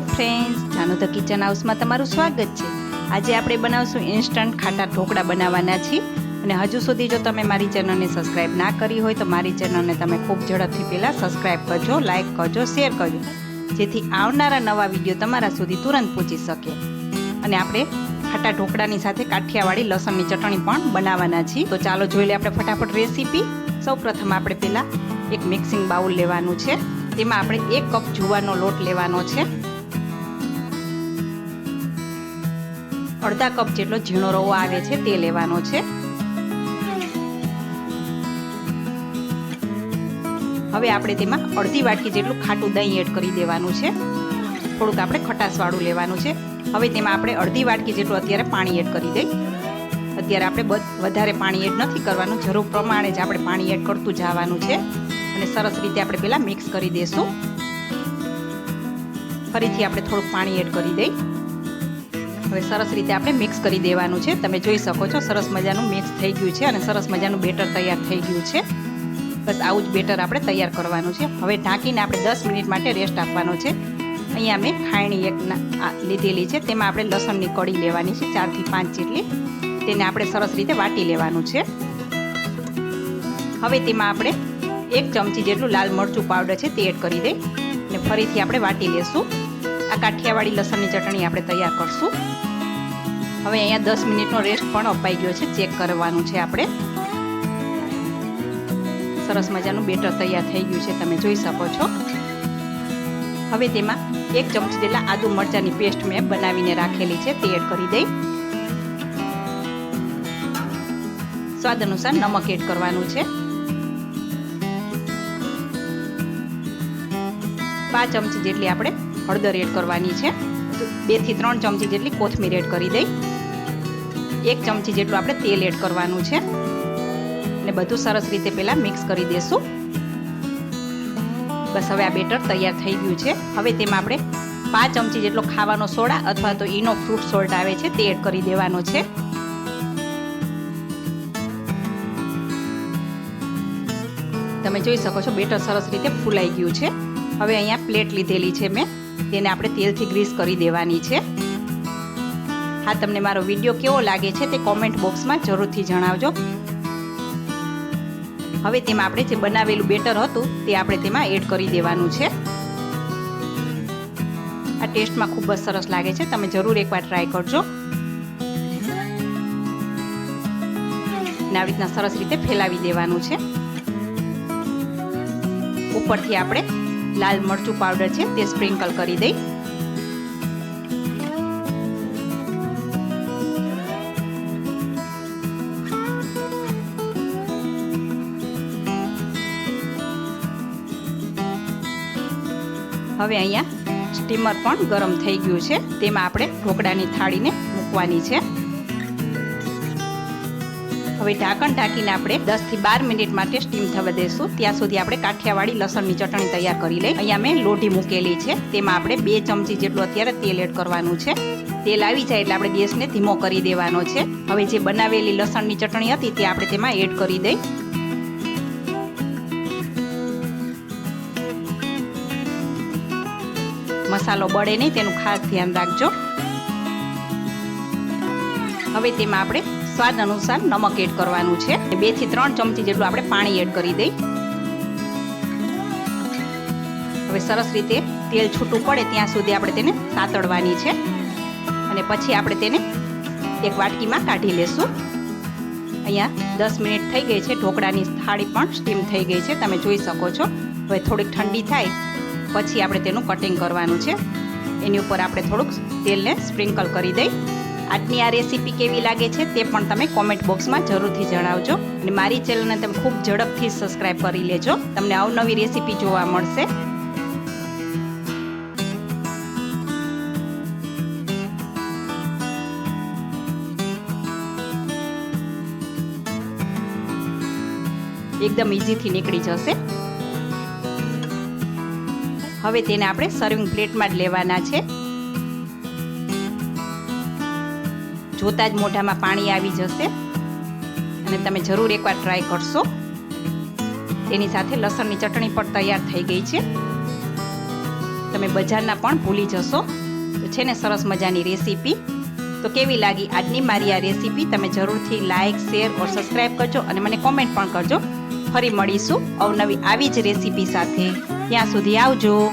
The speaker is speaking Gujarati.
ફ્રેન્ડ્સ જાનો ધ કિચન હાઉસમાં તમારું સ્વાગત છે. આજે આપણે બનાવશું ઇન્સ્ટન્ટ ખાટા ઢોકળા બનાવવાના છીએ. અને હજુ સુધી જો તમે મારી ચેનલને સબસ્ક્રાઇબ ના કરી હોય તો મારી ચેનલને તમે ખૂબ ઝડપથી પહેલાં સબસ્ક્રાઇબ કરજો લાઇક કરજો શેર કરજો. જેથી આવનારા નવા વીડિયો તમારા સુધી તુરંત પહોંચી શકે. અને આપણે ખાટા ઢોકળાની સાથે કાઠિયાવાડી લસણની ચટણી પણ બનાવવાના છીએ. તો ચાલો જોઈ લઈએ આપણે ફટાફટ રેસીપી સૌપ્રથમ આપણે પહેલાં એક મિક્સિંગ બાઉલ લેવાનું છે. તેમાં આપણે એક કપ જુવારનો લોટ લેવાનો છે. અડધા કપ જેટલો ઝીણો રવો આવે છે તે લેવાનો છે. હવે આપણે તેમાં અડધી વાટકી જેટલું ખાટું દહીં એડ કરી દેવાનું છે. થોડુંક આપણે ખટાશવાળું લેવાનું છે. હવે તેમાં આપણે અડધી વાટકી જેટલું અત્યારે પાણી એડ કરી દઈ. અત્યારે આપણે વધારે પાણી એડ નથી કરવાનું. જરૂર પ્રમાણે જ આપણે પાણી એડ કરતું જવાનું છે. અને સરસ રીતે આપણે પહેલાં મિક્સ કરી દઈશું ફરીથી આપણે થોડુંક પાણી એડ કરી દઈ. હવે સરસ રીતે આપણે મિક્સ કરી દેવાનું છે. તમે જોઈ શકો છો, સરસ મજાનું મિક્સ થઈ ગયું છે અને સરસ મજાનું બેટર તૈયાર થઈ ગયું છે. બસ આવું જ બેટર આપણે તૈયાર કરવાનું છે. હવે ઢાંકીને આપણે દસ મિનિટ માટે રેસ્ટ આપવાનો છે. અહીંયા મેં ખાયણી એક લીધેલી છે. તેમાં આપણે લસણની કળી લેવાની છે ચારથી પાંચ જેટલી. તેને આપણે સરસ રીતે વાટી લેવાનું છે. હવે તેમાં આપણે એક ચમચી જેટલું લાલ મરચું પાવડર છે તે એડ કરી દઈ. અને ફરીથી આપણે વાટી લેશું. આ કાઠિયાવાડી લસણની ચટણી આપણે તૈયાર કરશું. હવે અહીંયા દસ મિનિટનો રેસ્ટ પણ અપાઈ ગયો છે. ચેક કરવાનું છે આપણે. સરસ મજાનું બેટર તૈયાર થઈ ગયું છે, તમે જોઈ શકો છો. હવે તેમાં એક ચમચી જેટલા આદુ મરચાંની પેસ્ટ મેં બનાવીને રાખેલી છે, તે એડ કરી દઈ. સ્વાદ અનુસાર નમક એડ કરવાનું છે. પાંચ ચમચી જેટલી આપણે હળદર એડ કરવાની છે. બેથી ત્રણ ચમચી જેટલી કોથમીર એડ કરી દઈ. એક ચમચી જેટલું આપણે તેલ એડ કરવાનું છે. અને બધું સરસ રીતે પહેલાં મિક્સ કરી દેશું. બસ હવે આ બેટર તૈયાર થઈ ગયું છે. હવે તેમાં આપણે પાંચ ચમચી જેટલો ખાવાનો સોડા અથવા તો ઈનો ફ્રૂટ સોલ્ટ આવે છે તે એડ કરી દેવાનો છે. તમે જોઈ શકો છો બેટર સરસ રીતે ફૂલાઈ ગયું છે. હવે અહીંયા પ્લેટ લીધેલી છે મેં. તેને આપણે તેલથી ગ્રીસ કરી દેવાની છે. હા, તમને મારો વીડિયો કેવો લાગે છે તે કોમેન્ટ બોક્સમાં જરૂરથી જણાવજો. હવે તેમાં આપણે જે બનાવેલું બેટર હતું તે આપણે તેમાં એડ કરી દેવાનું છે. આ ટેસ્ટમાં ખૂબ જ સરસ લાગે છે, તમે જરૂર એકવાર ટ્રાય કરજો. આવી રીતના સરસ રીતે ફેલાવી દેવાનું છે. ઉપરથી આપણે લાલ મરચું પાવડર છે તે સ્પ્રિંકલ કરી દઈ. હવે અહીંયા સ્ટીમર પણ ગરમ થઈ ગયું છે. તેમાં આપણે ઢોકળાની થાળીને મૂકવાની છે. હવે ઢાંકણ ઢાંકીને આપણે દસથી બાર મિનિટ માટે સ્ટીમ થવા દેશું. ત્યાં સુધી આપણે કાઠિયાવાડી લસણની ચટણી તૈયાર કરી લઈ. અહીંયા મેં લોઢી મૂકેલી છે. તેમાં આપણે બે ચમચી જેટલું અત્યારે તેલ એડ કરવાનું છે. તેલ આવી જાય એટલે આપણે ગેસને ધીમો કરી દેવાનો છે. હવે જે બનાવેલી લસણની ચટણી હતી તે આપણે તેમાં એડ કરી દઈ. મસાલો બળે નહીં, તેનું ખાસ ધ્યાન રાખજો. હવે તેમાં આપણે સ્વાદ અનુસાર નમક એડ કરવાનું છે. બેથી ત્રણ ચમચી જેટલું આપણે પાણી એડ કરી દઈ. હવે સરસ રીતે તેલ છૂટું પડે ત્યાં સુધી આપણે તેને સાતળવાની છે. અને પછી આપણે તેને એક વાટકીમાં કાઢી લેશું. અહીંયા દસ મિનિટ થઈ ગઈ છે. ઢોકળાની થાળી પણ સ્ટીમ થઈ ગઈ છે. તમે જોઈ શકો છો. હવે થોડીક ઠંડી થાય પછી આપણે તેનું કટિંગ કરવાનું છે. એની ઉપર આપણે થોડુંક તેલને સ્પ્રિંકલ કરી દઈ. આજની આ રેસીપી કેવી લાગે છે તે પણ તમે કોમેન્ટ બોક્સમાં જરૂરથી જણાવજો. અને મારી ચેનલને તમે ખૂબ ઝડપથી સબસ્ક્રાઈબ કરી લેજો. તમને અવનવી રેસીપી જોવા મળશે. એકદમ ઇઝીથી નીકળી જશે. હવે તેને આપણે સર્વિંગ પ્લેટમાં જ લેવાના છે. જોતાં જ મોઢામાં પાણી આવી જશે. અને તમે જરૂર એકવાર ટ્રાય કરશો. તેની સાથે લસણની ચટણી પણ તૈયાર થઈ ગઈ છે. તમે બજારના પણ ભૂલી જશો. તો છે ને સરસ મજાની રેસીપી. તો કેવી લાગી આજની મારી આ રેસીપી? તમે જરૂરથી લાઇક શેર ઓર સબસ્ક્રાઈબ કરજો અને મને કોમેન્ટ પણ કરજો. ફરી મળીશું અવનવી આવી જ રેસીપી સાથે. ત્યાં સુધી આવજો.